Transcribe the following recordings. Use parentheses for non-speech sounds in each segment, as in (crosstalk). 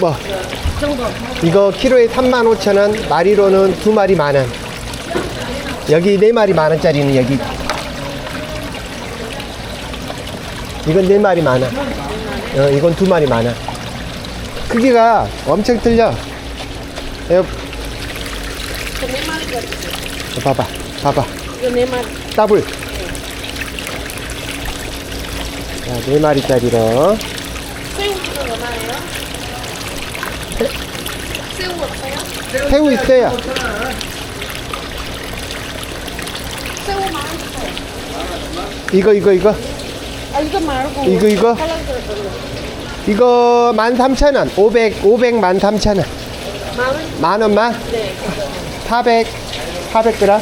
뭐 이거 키로에 35,000원 마리로는 두 마리 만원. 여기 네 마리 만원짜리는 여기. 이건 네 마리 만원. 어, 이건 두 마리 만원. 크기가 엄청 틀려. 이거. 봐봐 봐봐. 더블. 자, 네 마리짜리로 새우도 얼마예요? 새우 없어요? 새우 있어요 새우 많아요. 이거 이거 이거 아 이거 말고. 이거, 이거? 이거 13,000원 500 500 13,000원 만원? 만원만 네. 400 400g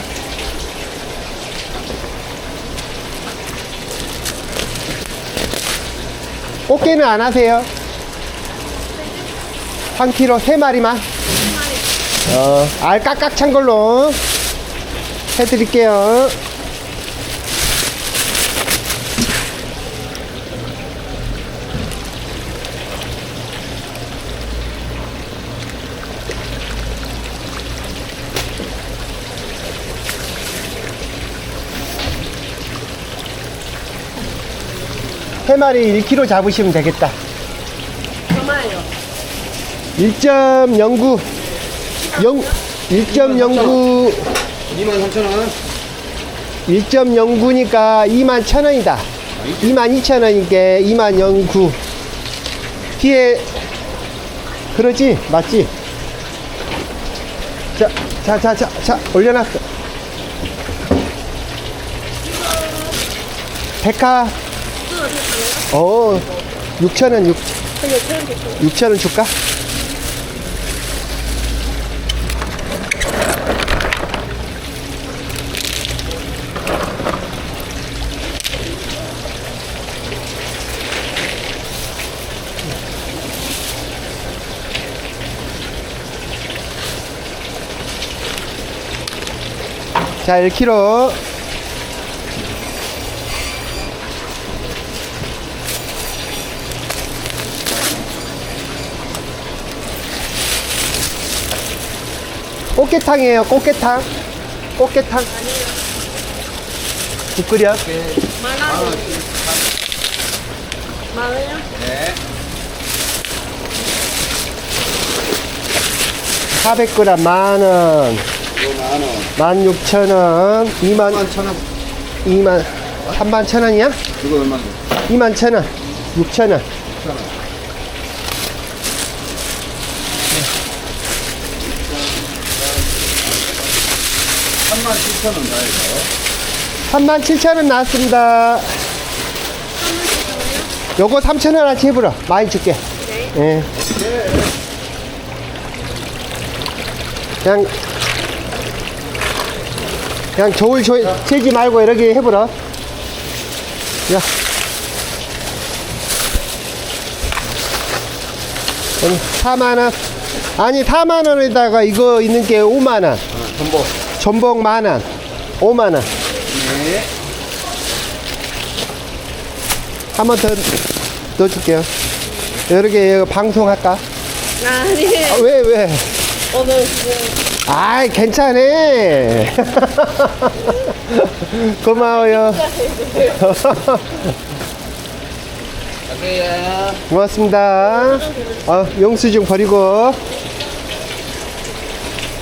꽃게는 안 하세요? 한 킬로 세 마리만 어, 알 깍깍 찬 걸로 해드릴게요. 세 마리 1kg 잡으시면 되겠다. 얼마예요? 1.09 0 1.09 23,000원. 1.09니까 2만 1,000원이다. 2만 2,000원이니까 2만 09. 뒤에 그러지? 맞지? 자, 자, 자, 자, 자, 올려놨어. 백화? 어, 6,000원, 6, 그냥 처음 듣고. 6,000원 줄까? 자, 1kg. 꽃게탕이에요, 꽃게탕. 꽃게탕. 국 끓여. 만원요? 네. 400g 만원. 만 원. 16,000원. 2만, 11,000원. 2만, 3만 천 원이야? 이거 얼마인데? 2만 천원. 6천원. 37,000원 나요. 3만 7천원 나왔습니다. 요거 3천원어치 해보라. 많이 줄게. 예. 그냥, 그냥 저울 조- 재지 말고 이렇게 해보라. 야. 그럼 4만원. 아니, 4만원에다가 이거 있는 게 5만원. 어, 전복. 전복 만원. 5만원. 네. 한 번 더 넣어줄게요. 여러 개 방송할까? 아니. 아, 왜, 왜? 오늘 지금 아이, 괜찮아. (laughs) 고마워요. (laughs) 고맙습니다. 어, 영수증 버리고.